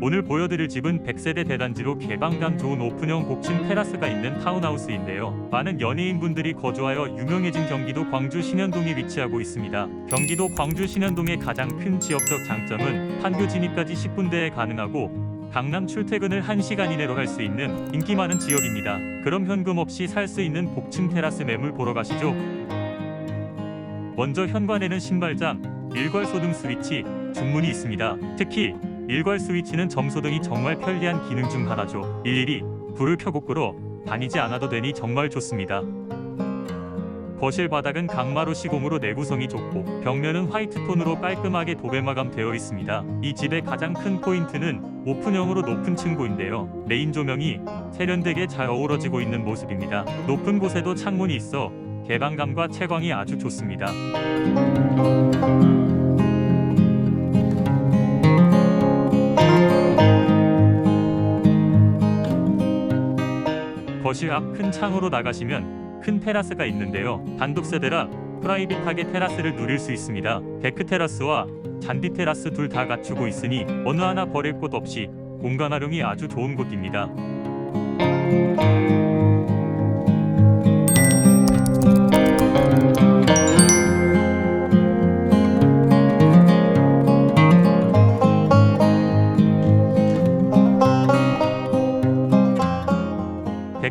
오늘 보여드릴 집은 100세대 대단지로 개방감 좋은 오픈형 복층 테라스가 있는 타운하우스인데요. 많은 연예인분들이 거주하여 유명해진 경기도 광주 신현동에 위치하고 있습니다. 경기도 광주 신현동의 가장 큰 지역적 장점은 판교 진입까지 10분대에 가능하고 강남 출퇴근을 1시간 이내로 할 수 있는 인기 많은 지역입니다. 그럼 현금 없이 살 수 있는 복층 테라스 매물 보러 가시죠. 먼저 현관에는 신발장, 일괄소 등 스위치, 중문이 있습니다. 특히 일괄 스위치는 점소 등이 정말 편리한 기능 중 하나죠. 일일이 불을 켜고 끄러 다니지 않아도 되니 정말 좋습니다. 거실 바닥은 강마루 시공으로 내구성이 좋고 벽면은 화이트 톤으로 깔끔하게 도배 마감되어 있습니다. 이 집의 가장 큰 포인트는 오픈형으로 높은 층고인데요. 메인 조명이 세련되게 잘 어우러지고 있는 모습입니다. 높은 곳에도 창문이 있어 개방감과 채광이 아주 좋습니다. 거실 앞 큰 창으로 나가시면 큰 테라스가 있는데요. 단독 세대라 프라이빗하게 테라스를 누릴 수 있습니다. 데크 테라스와 잔디 테라스 둘 다 갖추고 있으니 어느 하나 버릴 곳 없이 공간 활용이 아주 좋은 곳입니다.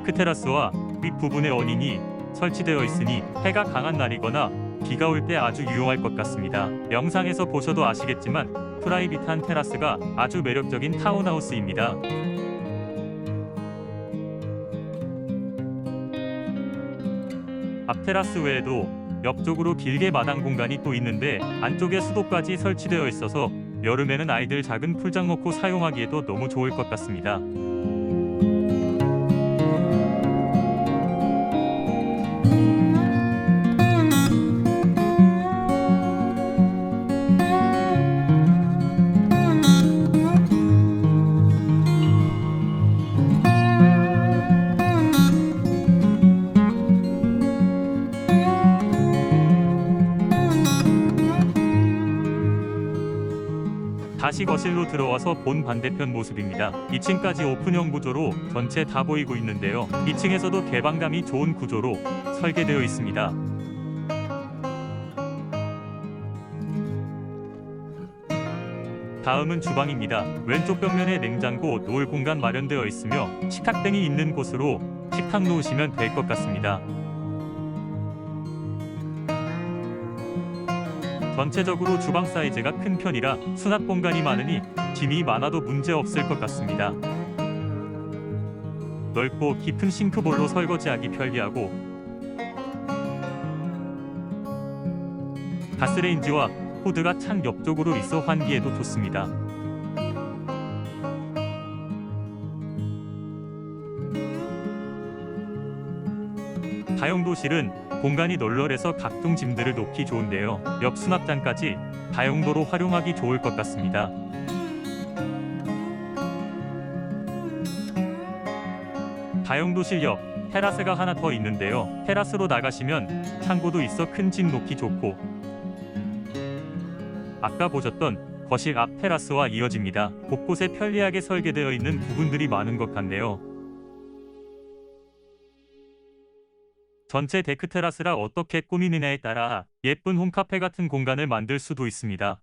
데크 테라스와 윗부분에 어닝이 설치되어 있으니 해가 강한 날이거나 비가 올 때 아주 유용할 것 같습니다. 영상에서 보셔도 아시겠지만 프라이빗한 테라스가 아주 매력적인 타운하우스입니다. 앞 테라스 외에도 옆쪽으로 길게 마당 공간이 또 있는데 안쪽에 수도까지 설치되어 있어서 여름에는 아이들 작은 풀장 놓고 사용하기에도 너무 좋을 것 같습니다. you. 다시 거실로 들어와서 본 반대편 모습입니다. 2층까지 오픈형 구조로 전체 다 보이고 있는데요. 2층에서도 개방감이 좋은 구조로 설계되어 있습니다. 다음은 주방입니다. 왼쪽 벽면에 냉장고, 노을 공간 마련되어 있으며 식탁 등이 있는 곳으로 식탁 놓으시면 될 것 같습니다. 전체적으로 주방 사이즈가 큰 편이라 수납 공간이 많으니 짐이 많아도 문제 없을 것 같습니다. 넓고 깊은 싱크볼로 설거지하기 편리하고 가스레인지와 호드가 창 옆쪽으로 있어 환기에도 좋습니다. 다용도실은 공간이 널널해서 각종 짐들을 놓기 좋은데요. 옆 수납장까지 다용도로 활용하기 좋을 것 같습니다. 다용도실 옆 테라스가 하나 더 있는데요. 테라스로 나가시면 창고도 있어 큰 짐 놓기 좋고 아까 보셨던 거실 앞 테라스와 이어집니다. 곳곳에 편리하게 설계되어 있는 부분들이 많은 것 같네요. 전체 데크 테라스라 어떻게 꾸미느냐에 따라 예쁜 홈카페 같은 공간을 만들 수도 있습니다.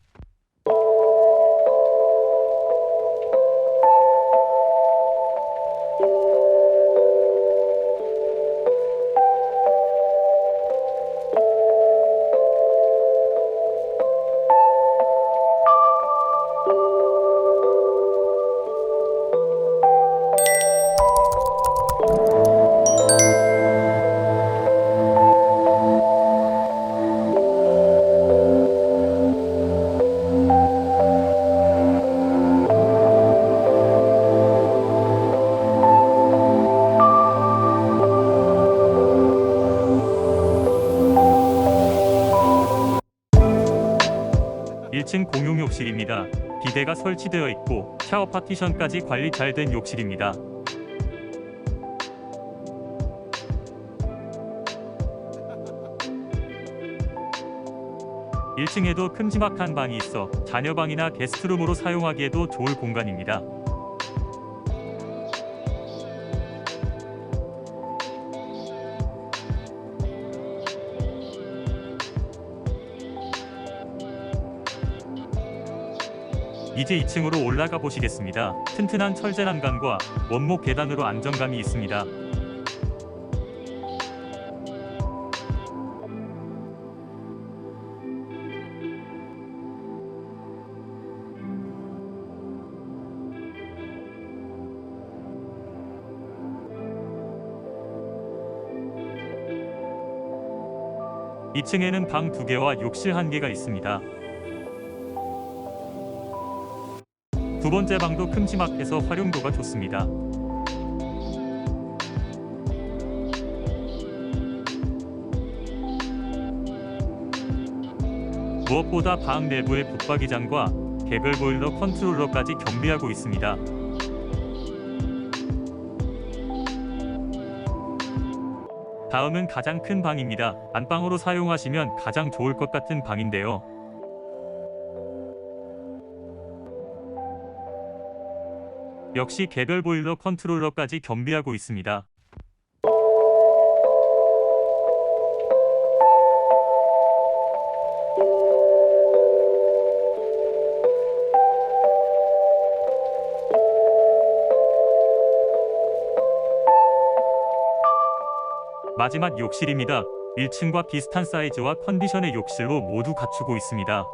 일층 공용 욕실입니다. 비데가 설치되어 있고 샤워 파티션까지 관리 잘 된 욕실입니다. 1층에도 큼지막한 방이 있어 자녀방이나 게스트룸으로 사용하기에도 좋을 공간입니다. 이제 2층으로 올라가 보시겠습니다. 튼튼한 철제 난간과 원목 계단으로 안정감이 있습니다. 이층에는 방두 개와 욕실 한 개가 있습니다. 두 번째 방도 큼지막해서 활용도가 좋습니다. 무엇보다 방 내부에 붙박이장과 개별 보일러 컨트롤러까지 겸비하고 있습니다. 다음은 가장 큰 방입니다. 안방으로 사용하시면 가장 좋을 것 같은 방인데요. 역시 개별 보일러 컨트롤러까지 겸비하고 있습니다. 마지막 욕실입니다. 1층과 비슷한 사이즈와 컨디션의 욕실로 모두 갖추고 있습니다.